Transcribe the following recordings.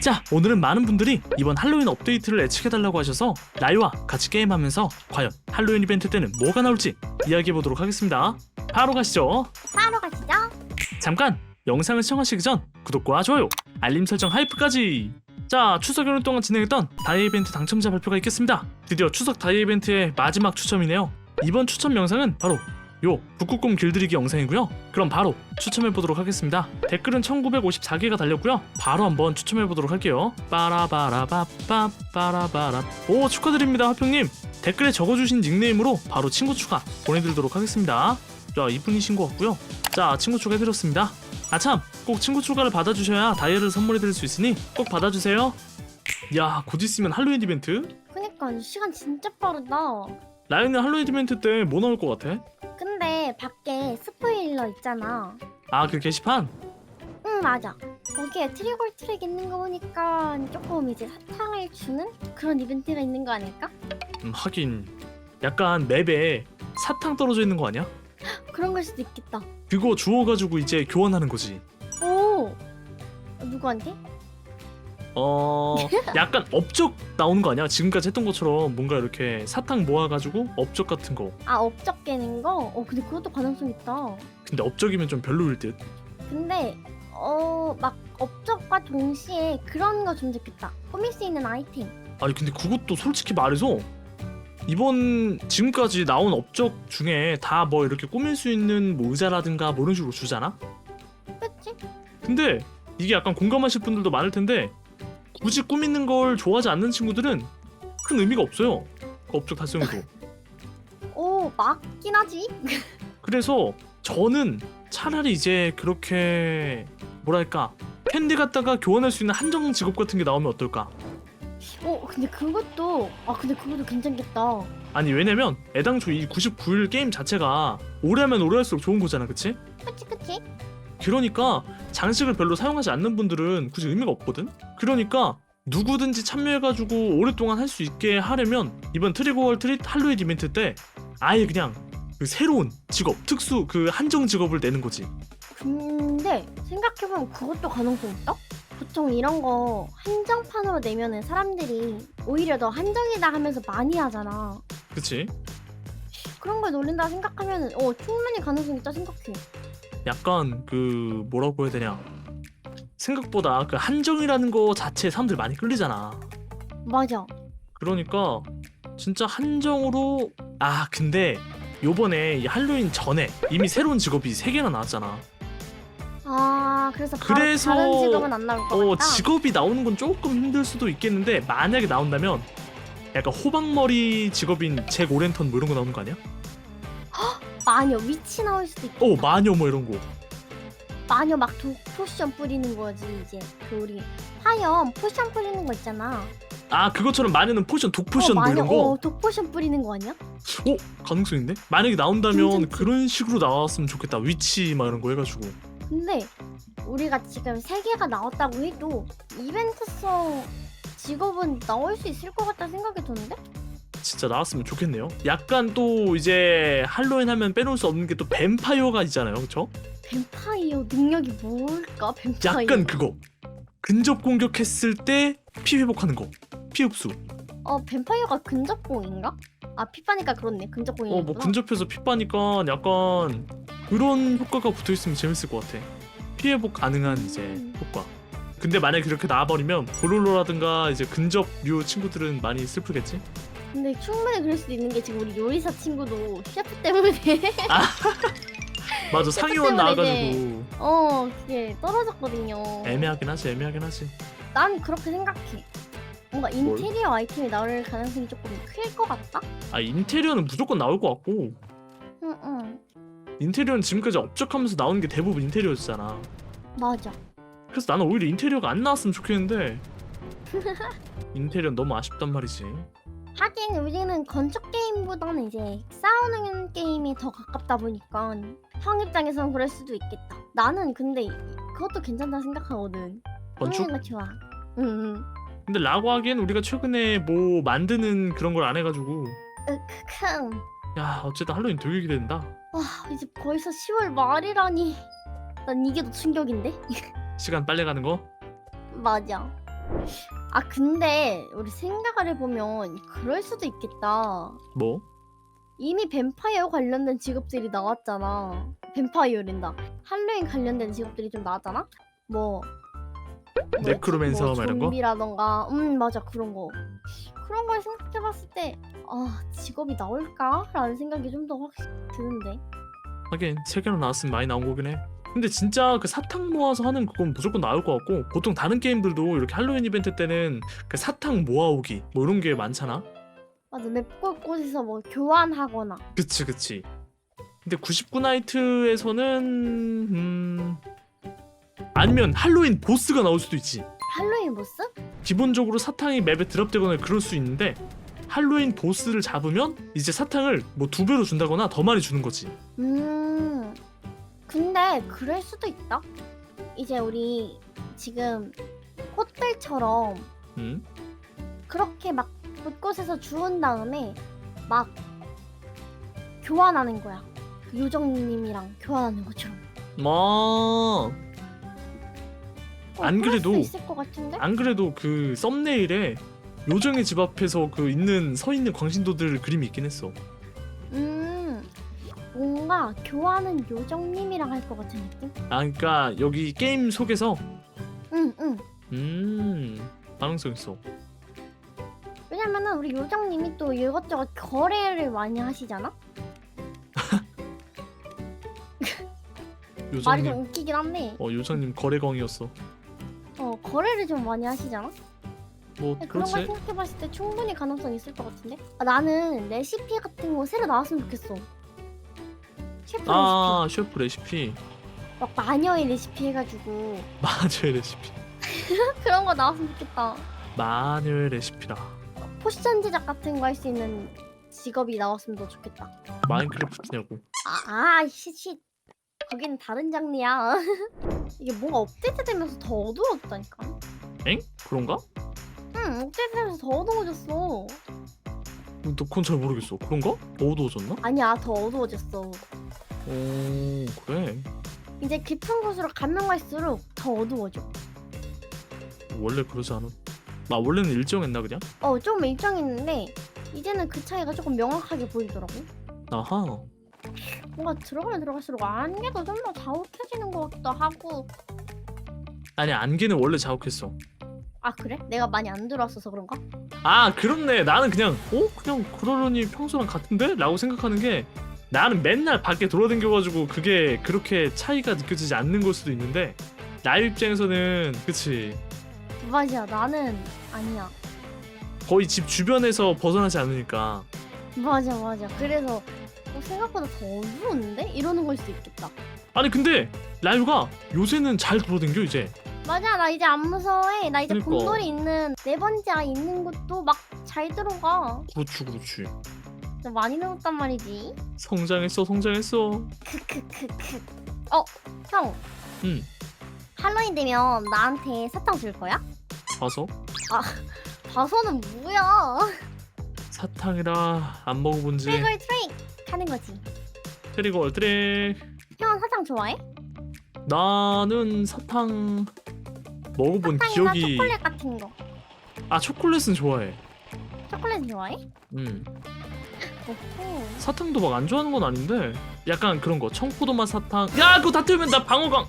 자, 오늘은 많은 분들이 이번 할로윈 업데이트를 예측해달라고 하셔서 라이와 같이 게임하면서 과연 할로윈 이벤트 때는 뭐가 나올지 이야기해보도록 하겠습니다. 바로 가시죠. 바로 가시죠. 잠깐! 영상을 시청하시기 전 구독과 좋아요, 알림 설정 하이프까지! 자, 추석 연휴 동안 진행했던 다이아 이벤트 당첨자 발표가 있겠습니다. 드디어 추석 다이아 이벤트의 마지막 추첨이네요. 이번 추첨 영상은 바로 요 북극곰 길들이기 영상이고요. 그럼 바로 추첨해 보도록 하겠습니다. 댓글은 1954개가 달렸고요. 바로 한번 추첨해 보도록 할게요. 빠라바라바빠 빠라바라. 오 축하드립니다, 하평님. 댓글에 적어주신 닉네임으로 바로 친구 추가 보내드리도록 하겠습니다. 자 이분이신 것 같고요. 자 친구 추가해드렸습니다. 아참 꼭 친구 추가를 받아주셔야 다이아를 선물해드릴 수 있으니 꼭 받아주세요. 야곧 있으면 할로윈 이벤트? 그니까 시간 진짜 빠르다. 라이언은 할로윈 이벤트 때 뭐 나올 것 같아? 근데 밖에 스포일러 있잖아. 아 그 게시판? 응 맞아. 거기에 트리골 트랙 있는 거 보니까 조금 이제 사탕을 주는 그런 이벤트가 있는 거 아닐까? 음, 하긴 약간 맵에 사탕 떨어져 있는 거 아니야? 그런 걸 수도 있겠다. 그거 주워가지고 이제 교환하는 거지. 오 누구한테? 어 약간 업적 나오는 거 아니야? 지금까지 했던 것처럼 뭔가 이렇게 사탕 모아가지고 업적 같은 거. 아 업적 깨는 거? 어 근데 그것도 가능성 있다. 근데 업적이면 좀 별로일 듯. 근데 어 막 업적과 동시에 그런 거좀 좋겠다. 꾸밀 수 있는 아이템. 아니 근데 그것도 솔직히 말해서 이번 지금까지 나온 업적 중에 다 뭐 이렇게 꾸밀 수 있는 뭐 의자라든가 뭐 이런 식으로 주잖아. 그치? 근데 이게 약간 공감하실 분들도 많을 텐데 굳이 꾸미는 걸 좋아하지 않는 친구들은 큰 의미가 없어요. 그 업적 달성에도. 오 맞긴 하지. 그래서 저는 차라리 이제 그렇게 뭐랄까 캔디 갖다가 교환할 수 있는 한정 직업 같은 게 나오면 어떨까? 어 근데 그것도 아 근데 그것도 괜찮겠다. 아니 왜냐면 애당초 이 99일 게임 자체가 오래 하면 오래 할수록 좋은 거잖아 그치? 그치 그치? 그러니까 장식을 별로 사용하지 않는 분들은 굳이 의미가 없거든? 그러니까 누구든지 참여해가지고 오랫동안 할 수 있게 하려면 이번 트리거월 트릿 할로윈 이벤트 때 아예 그냥 그 새로운 직업, 특수 그 한정 직업을 내는 거지 근데 생각해보면 그것도 가능성 있다? 보통 이런 거 한정판으로 내면은 사람들이 오히려 더 한정이다 하면서 많이 하잖아. 그치? 그런 걸 노린다 생각하면은 어 충분히 가능성 있다 생각해. 약간 그 뭐라고 해야 되냐 생각보다 그 한정이라는 거 자체에 사람들 많이 끌리잖아 맞아. 그러니까 진짜 한정으로 아 근데 요번에 이 할로윈 전에 이미 새로운 직업이 세 개나 나왔잖아. 아 그래서 바로 그래서 다른 직업은 안 나올 것 어 같다. 직업이 나오는 건 조금 힘들 수도 있겠는데 만약에 나온다면 약간 호박머리 직업인 잭 오렌턴 뭐 이런 거 나오는 거 아니야? 마녀 위치 나올 수도 있고. 어 마녀 뭐 이런 거. 마녀 막독 포션 뿌리는 거지 이제 그 우리 화염 포션 뿌리는 거 있잖아. 아 그것처럼 마녀는 포션 독 포션 어, 뭐 마녀 이런 거. 어, 독 포션 뿌리는 거 아니야? 어 가능성 있네. 만약에 나온다면 괜찮지. 그런 식으로 나왔으면 좋겠다. 위치 막 이런 거 해가지고. 근데 우리가 지금 세 개가 나왔다고 해도 이벤트성 직업은 나올 수 있을 것 같다 생각이 드는데? 진짜 나왔으면 좋겠네요. 약간 또 이제 할로윈 하면 빼놓을 수 없는 게 또 뱀파이어가 있잖아요, 그렇죠? 뱀파이어 능력이 뭘까? 뱀파이어. 약간 그거 근접 공격했을 때 피 회복하는 거, 피 흡수. 어 뱀파이어가 근접공인가? 아 피파니까 그렇네 근접공이. 어 뭐 근접해서 피 빠니까 약간 그런 효과가 붙어 있으면 재밌을 것 같아. 피 회복 가능한 이제 음. 효과. 근데 만약에 그렇게 나와버리면 볼롤로라든가 이제 근접류 친구들은 많이 슬프겠지? 근데 충분히 그럴 수도 있는 게 지금 우리 요리사 친구도 셰프 때문에 맞아 상위원 때문에 나와가지고 어 그게 떨어졌거든요. 애매하긴 하지, 애매하긴 하지. 난 그렇게 생각해. 뭔가 인테리어 아이템이 나올 가능성이 조금 클 것 같다? 아 인테리어는 무조건 나올 것 같고 응응 인테리어는 지금까지 업적하면서 나오는 게 대부분 인테리어였잖아. 맞아. 그래서 나는 오히려 인테리어가 안 나왔으면 좋겠는데 인테리어 너무 아쉽단 말이지. 하긴 우리는 건축 게임보다는 이제 싸우는 게임이 더 가깝다 보니까 형 입장에선 그럴 수도 있겠다. 나는 근데 이- 그것도 괜찮다 생각하거든. 건축? 꾸미는 거 좋아. 응 응. 근데 라고 하기엔 우리가 최근에 뭐 만드는 그런 걸 안 해가지고 크크. 야 어쨌든 할로윈 되게 기대된다. 와 이제 벌써 10월 말이라니. 난 이게 더 충격인데? 시간 빨리 가는 거. 맞아. 아 근데 우리 생각을 해보면 그럴 수도 있겠다. 뭐? 이미 뱀파이어 관련된 직업들이 나왔잖아. 뱀파이어랜다. 할로윈 관련된 직업들이 좀 나왔잖아. 뭐 뭐였지? 네크로맨서 뭐막 이런 거? 좀비라던가, 음 맞아 그런 거. 그런 걸 생각해봤을 때, 아 직업이 나올까라는 생각이 좀 더 확실히 드는데. 하긴 세 개나 나왔으면 많이 나온 거긴 해. 근데 진짜 그 사탕 모아서 하는 그건 무조건 나올 것 같고 보통 다른 게임들도 이렇게 할로윈 이벤트 때는 그 사탕 모아오기 뭐 이런 게 많잖아. 맞아 맵 곳곳에서 뭐 교환하거나. 그치 그치. 근데 99 나이트에서는 음 아니면 할로윈 보스가 나올 수도 있지. 할로윈 보스? 기본적으로 사탕이 맵에 드랍되거나 그럴 수 있는데 할로윈 보스를 잡으면 이제 사탕을 뭐 두 배로 준다거나 더 많이 주는 거지. 음. 근데 그럴 수도 있다. 이제 우리 지금 꽃들처럼 음. 그렇게 막 곳곳에서 주운 다음에 막 교환하는 거야. 그 요정님이랑 교환하는 것처럼. 뭐. 어, 안 그럴 그래도- 수 있을 것 같은데? 안 그래도 그 썸네일에 요정의 집 앞에서 그 있는 서 있는 광신도들 그림이 있긴 했어. 음. 뭔가 교환은 요정님이랑 할 것 같은 느낌? 아 그러니까 여기 게임 속에서 응, 응. 음 가능성 있어. 왜냐면은 우리 요정님이 또 이것저것 거래를 많이 하시잖아? 말이 좀 요정님 웃기긴 한데 어 요정님 거래광이었어. 어 거래를 좀 많이 하시잖아? 뭐 근데 그런 걸 그렇지. 생각해봤을 때 충분히 가능성 있을 것 같은데? 아, 나는 레시피 같은 거 새로 나왔으면 좋겠어 셰프 아 셰프 레시피 레시피 막 마녀의 레시피 해가지고 마녀의 레시피 그런 거 나왔으면 좋겠다 마녀의 레시피라 포션 제작 같은 거 할 수 있는 직업이 나왔으면 더 좋겠다 마인크래프트냐고. 아, 아, 쉿쉿. 거기는 다른 장르야. 이게 뭔가 업데이트 되면서 더 어두워졌다니까. 엥? 그런가? 응, 업데이트 되면서 더 어두워졌어. 너 그건 잘 모르겠어. 그런가? 더 어두워졌나? 아니야, 더 어두워졌어. 오 그래. 이제 깊은 곳으로 가면 갈수록 더 어두워져. 원래 그러지 않았. 나 원래는 일정했나 그냥? 어, 좀 일정했는데 이제는 그 차이가 조금 명확하게 보이더라고. 아하. 뭔가 들어가면 들어갈수록 안개도 좀더 자욱해지는 것 같기도 하고. 아니 안개는 원래 자욱했어. 아, 그래? 내가 많이 안 들어왔어서 그런가? 아 그렇네. 나는 그냥 어 그냥 그러려니 평소랑 같은데? 라고 생각하는 게 나는 맨날 밖에 돌아다녀가지고 그게 그렇게 차이가 느껴지지 않는 걸 수도 있는데 나의 입장에서는 그치 맞아, 나는 아니야. 거의 집 주변에서 벗어나지 않으니까 맞아, 맞아. 그래서 어, 생각보다 더 어두웠는데? 이러는 걸 수도 있겠다. 아니 근데 라유가 요새는 잘 돌아다녀 이제 맞아 나 이제 안 무서워해 나 이제 그니까. 곰돌이 있는 네 번째 아이 있는 곳도 막 잘 들어가 그렇지 그렇지 나 많이 늘었단 말이지. 성장했어 성장했어. 크크크크. 어 형. 응. 할로윈 되면 나한테 사탕 줄 거야? 봐서 봐서는 뭐야? 사탕이라 안 먹어본지 트릭을 트릭 하는 거지. 트리거 얼트릭. 형은 사탕 좋아해? 나는 사탕 먹어본 사탕이나 기억이 초콜릿 같은 거. 아 초콜릿은 좋아해. 초콜릿 좋아해? 음 사탕도 막 안 좋아하는 건 아닌데 약간 그런 거. 청포도 맛 사탕. 야 그거 다 태우면 나 방어강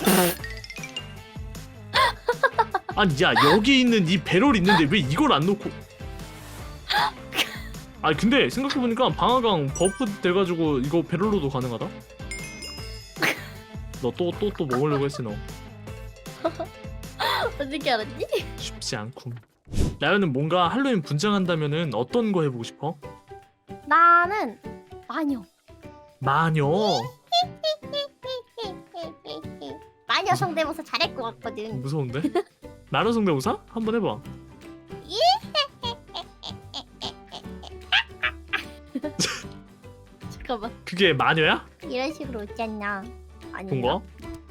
아니 야 여기 있는 이 배럴 있는데 왜 이걸 안 놓고? 아니 근데 생각해보니까 방어강 버프 돼가지고 이거 배럴로도 가능하다? 너 또 또 또 먹으려고 했지 너. 어떻게 알았지? 쉽지 않군. 라연은 뭔가 할로윈 분장한다면은 어떤 거 해보고 싶어? 나는 마녀 마녀 마녀 성대모사 잘할 것 같거든 무서운데? 마녀 성대모사? 한번 해봐 잠깐만 그게 마녀야? 이런 식으로 웃지 않냐 아니 본 거?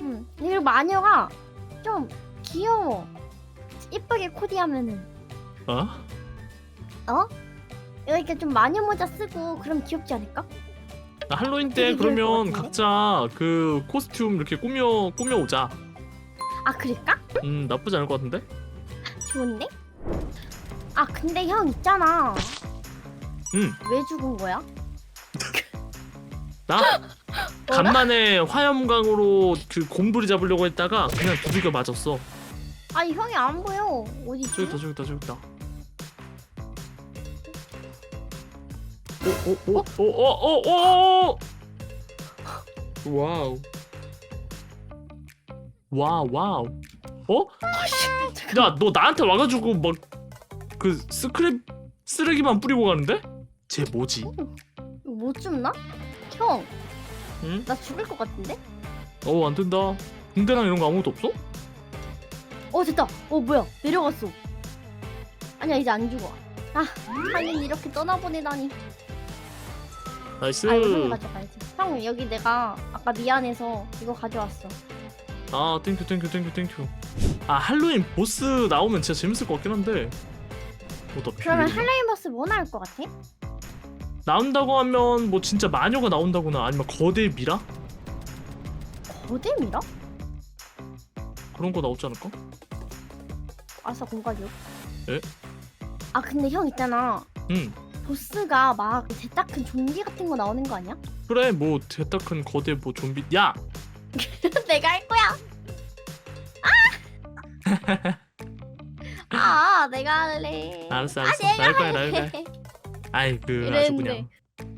응. 그리고 마녀가 좀 귀여워. 이쁘게 코디하면은 어? 어? 이렇게 좀 마녀 모자 쓰고 그럼 귀엽지 않을까? 나 할로윈 때 되게 귀여울 것 그러면 같은데? 각자 그 코스튬 이렇게 꾸며 꾸며 오자. 아 그럴까? 음 나쁘지 않을 것 같은데? 좋은데? 아 근데 형 있잖아. 응. 왜 죽은 거야? 나 간만에 화염강으로 그 곰돌이 잡으려고 했다가 그냥 두들겨 맞았어. 아니 형이 안 보여. 어디 있지? 저기 있다 저기 있다 저기 있다. 오오오오오오오 와우 와우 와우 어? 야 너 나한테 와가지고 막 그 스크랩 쓰레기만 뿌리고 가는데? 쟤 뭐지? 못 죽나? 형, 응? 나 죽을 것 같은데? 어 안 된다 군대랑 이런 거 아무것도 없어? 어 됐다. 어 뭐야? 내려갔어. 아니야 이제 안 죽어. 아 하긴 이렇게 떠나보내다니. 나이스 아 이거 형 가져가야지. 형 여기 내가 아까 미안해서 이거 가져왔어. 아 땡큐 땡큐 땡큐 땡큐 아 할로윈 보스 나오면 진짜 재밌을 것 같긴 한데 뭐더 그러면? 할로윈 버스 뭐 나올 것 같아? 나온다고 하면 뭐 진짜 마녀가 나온다거나 아니면 거대 미라 거대 미라? 그런 거 나오지 않을까? 아싸 공가죠. 에? 아 근데 형 있잖아. 응 보스가 막 대딱 큰 좀비 같은 거 나오는 거 아니야? 그래 뭐 대딱 큰 거대 뭐 좀비 야 내가 할 거야. 아! 아 내가 할래. 알았어 아 알았어 내가 나일 거야 할래. 거야 아이 그 아주 이랬는데 그냥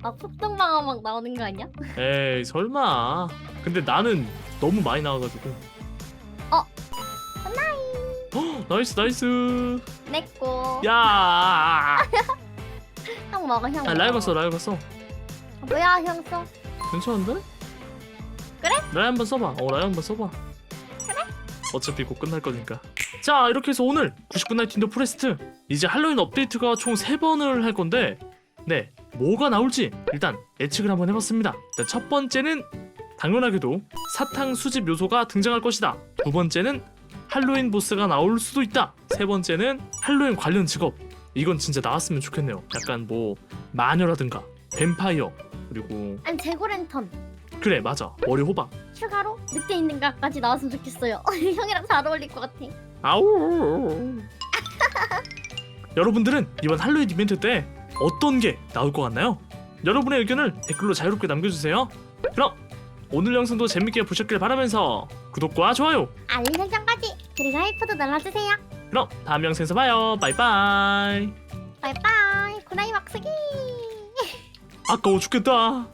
막 폭동 방어 막 나오는 거 아니야? 에이 설마 근데 나는 너무 많이 나와가지고 어. 헉, 나이스 나이스 내꺼. 야 형 먹어 형. 아, 먹어. 라이브 써 라이브 써 아, 뭐야 형 써? 괜찮은데? 그래? 라이 한번 써봐. 어 라이 한번 써봐. 그래? 어차피 곧 끝날 거니까. 자 이렇게 해서 오늘 99 나이트 인더 프레스트 이제 할로윈 업데이트가 총 3번을 할 건데 네 뭐가 나올지 일단 예측을 한번 해봤습니다. 일단 첫 번째는 당연하게도 사탕 수집 요소가 등장할 것이다. 두 번째는 할로윈 보스가 나올 수도 있다. 세 번째는 할로윈 관련 직업. 이건 진짜 나왔으면 좋겠네요. 약간 뭐 마녀라든가 뱀파이어 그리고 아니 재고랜턴 그래 맞아 머리 호박 추가로 늑대 있는 각까지 나왔으면 좋겠어요. 형이랑 잘 어울릴 것 같아. 아우 여러분들은 이번 할로윈 이벤트 때 어떤 게 나올 것 같나요? 여러분의 의견을 댓글로 자유롭게 남겨주세요 그럼 오늘 영상도 재밌게 보셨길 바라면서 구독과 좋아요 알림 설정까지 그리고 하이프도 눌러주세요. 그럼 다음 영상에서 봐요 바이바이 바이바이. 구나이 막쓰기. 아까워 죽겠다